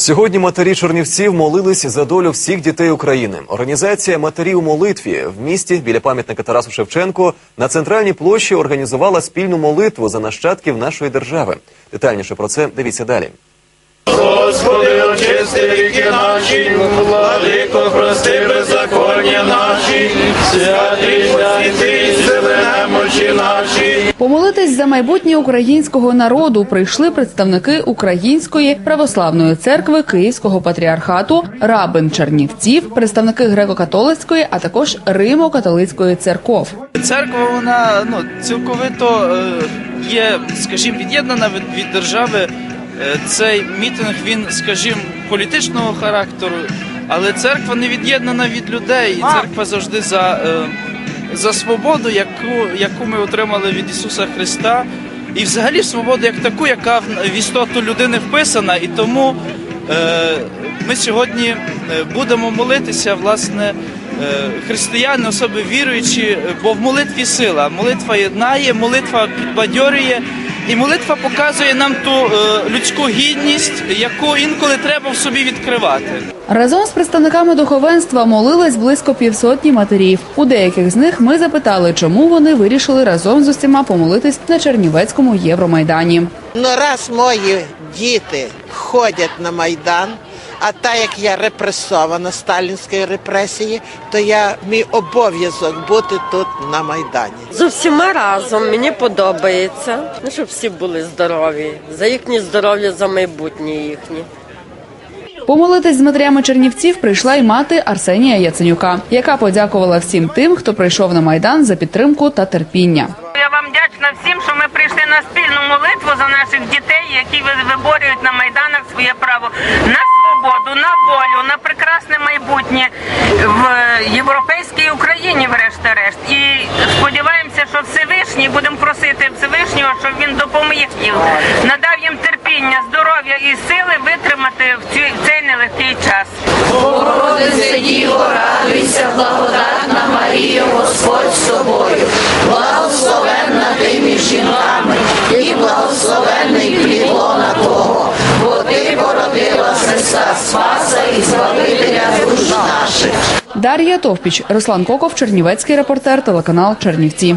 Сьогодні матері Чернівців молились за долю всіх дітей України. Організація Матері у молитві в місті біля пам'ятника Тарасу Шевченку на центральній площі організувала спільну молитву за нащадків нашої держави. Детальніше про це дивіться далі. Господи, очисти ріки наші, владико, прости беззаконня Помолитись за майбутнє українського народу прийшли представники Української православної церкви Київського патріархату, рабин Чернівців, представники греко-католицької, а також Римо-католицької церков. Церква вона ну цілковито е, є, скажімо, від'єднана від, від держави. Е, Цей мітинг він, скажімо, політичного характеру, але церква не від'єднана від людей. І церква завжди за, е, за свободу, яку, яку ми отримали від Ісуса Христа, і взагалі свободу як таку, яка в істоту людини вписана. І тому е, ми сьогодні е, будемо молитися, власне. Е, Християни, особи віруючі, бо в молитві сила. Молитва єднає, молитва підбадьорює, і молитва показує нам ту е, людську гідність, яку інколи треба в собі відкривати. Разом з представниками духовенства молились близько півсотні матерів. У деяких з них ми запитали, чому вони вирішили разом з усіма помолитись на Чернівецькому Євромайдані. Ну, раз мої діти ходять на Майдан, а так як я репресована сталінської репресії, то я мій обов'язок бути тут на Майдані. З усіма разом мені подобається, ну, щоб всі були здорові, за їхнє здоров'я, за майбутнє їхнє. Помолитись з матерями Чернівців прийшла й мати Арсенія Яценюка, яка подякувала всім тим, хто прийшов на майдан за підтримку та терпіння. Я вам вдячна всім, що ми прийшли на спільну молитву за наших дітей, які ви- виборюють на майданах своє право на свободу, на волю, на прекрасне майбутнє в європейській Україні, врешті-решт. І сподіваємося, що Всевишній будемо просити Всевишнього, щоб він допоміг їм, надав їм терпіння, здоров'я і сили витримати в цей нелегкий час. Богородице Діво, радуйся, благодатна Дар'я Товпіч, Руслан Коков, Чернівецький репортер, телеканал Чернівці.